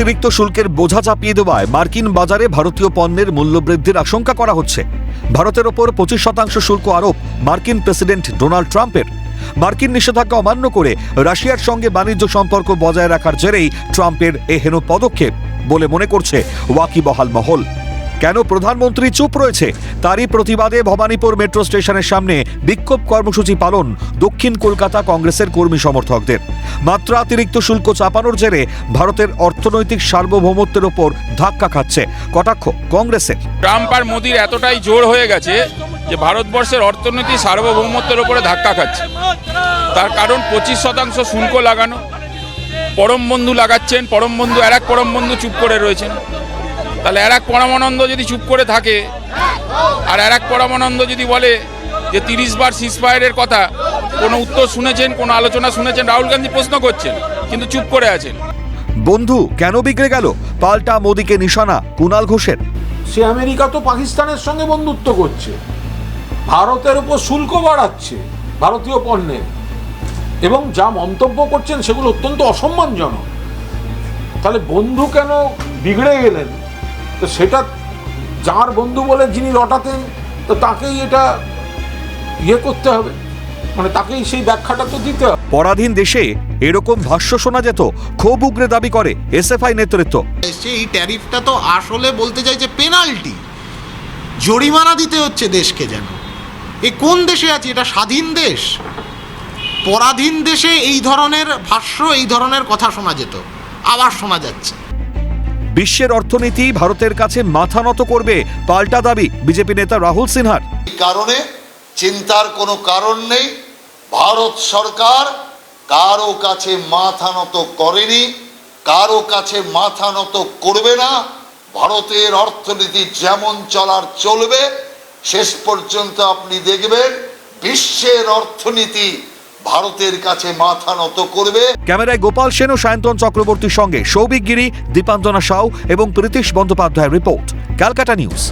অতিরিক্ত শুল্কের বোঝা চাপিয়ে দেওয়ায় মার্কিন বাজারে ভারতীয় পণ্যের মূল্যবৃদ্ধির আশঙ্কা করা হচ্ছে। ভারতের ওপর পঁচিশ শতাংশ শুল্ক আরোপ মার্কিন প্রেসিডেন্ট ডোনাল্ড ট্রাম্পের। মার্কিন নিষেধাজ্ঞা অমান্য করে রাশিয়ার সঙ্গে বাণিজ্য সম্পর্ক বজায় রাখার জেরেই ট্রাম্পের এ হেন পদক্ষেপ বলে মনে করছে ওয়াকিবহাল মহল। কেন প্রধানমন্ত্রী চুপ রয়েছে? তারই প্রতিবাদে ভবানীপুর মেট্রো স্টেশনের সামনে বিক্ষোভ কর্মসূচি পালন দক্ষিণ কলকাতা কংগ্রেসের কর্মী সমর্থকদের। মাত্রা অতিরিক্ত শুল্ক চাপানোর জেরে ভারতের অর্থনৈতিক সার্বভৌমত্বের ওপর ধাক্কা খাচ্ছে কটাক্ষ কংগ্রেসের। ট্রাম্প আর মোদির এতটাই জোর হয়ে গেছে যে ভারতবর্ষের অর্থনীতি সার্বভৌমত্বের ওপরে ধাক্কা খাচ্ছে। তার কারণ পঁচিশ শতাংশ শুল্ক লাগানো, পরম বন্ধু লাগাচ্ছেন, পরম বন্ধু, আর এক পরম বন্ধু চুপ করে রয়েছেন। তাহলে আর এক পরমানন্দ যদি চুপ করে থাকে আর আর এক পরমানন্দ যদি বলে যে তিরিশ বার সিসফায়ারের কথা কোনো উত্তর শুনেছেন কোনো আলোচনা শুনেছেন রাহুল গান্ধী প্রশ্ন করছেন কিন্তু চুপ করে আছেন। বন্ধু কেন বিগড়ে গেল? পাল্টা মোদিকে নিশানা কুণাল ঘোষের। সে আমেরিকা তো পাকিস্তানের সঙ্গে বন্ধুত্ব করছে। ভারতের উপর শুল্ক বাড়াচ্ছে ভারতীয় পণ্যের। এবং যা মন্তব্য করছেন সেগুলো অত্যন্ত অসম্মানজনক। তাহলে বন্ধু কেন বিগড়ে গেলেন? তো সেটা যার বন্ধু বলে যিনি রটাতেন তো তাকেই এটা ইয়ে করতে হবে। মানে তাকেই সেই ব্যাখ্যাটা তো দিতে হবে। পরাধীন দেশে এরকম ভাষ্য শোনা যেত ক্ষোভ উগ্রে দাবি করে এসএফআই নেতৃত্ব। সেই ট্যারিফটা তো আসলে বলতে চাই যে পেনাল্টি। জরিমানা দিতে হচ্ছে দেশকে যেন। এ কোন দেশে আছে? এটা স্বাধীন দেশ। পরাধীন দেশে এই ধরনের ভাষ্য এই ধরনের কথা শোনা যেত। আবার শোনা যাচ্ছে। বিশ্বের অর্থনীতি ভারতের কাছে মাথা নত করবে পাল্টা দাবি বিজেপি নেতা রাহুল সিনহার। কারণে চিন্তার কোনো কারণ নেই। ভারত সরকার কারও কাছে মাথা নত করেনি, কারও কাছে মাথা নত করবে না। ভারতের অর্থনীতি যেমন চলার চলবে, শেষ পর্যন্ত আপনি দেখবেন বিশ্বের অর্থনীতি ভারতের কাছে মাথা নত করবে। ক্যামেরায় গোপাল সেন ও সায়ন্তন চক্রবর্তীর সঙ্গে সৌভিক গিরি, দীপাঞ্জনা সাউ এবং প্রীতিশ বন্দ্যোপাধ্যায়ের রিপোর্ট। ক্যালকাটা নিউজ।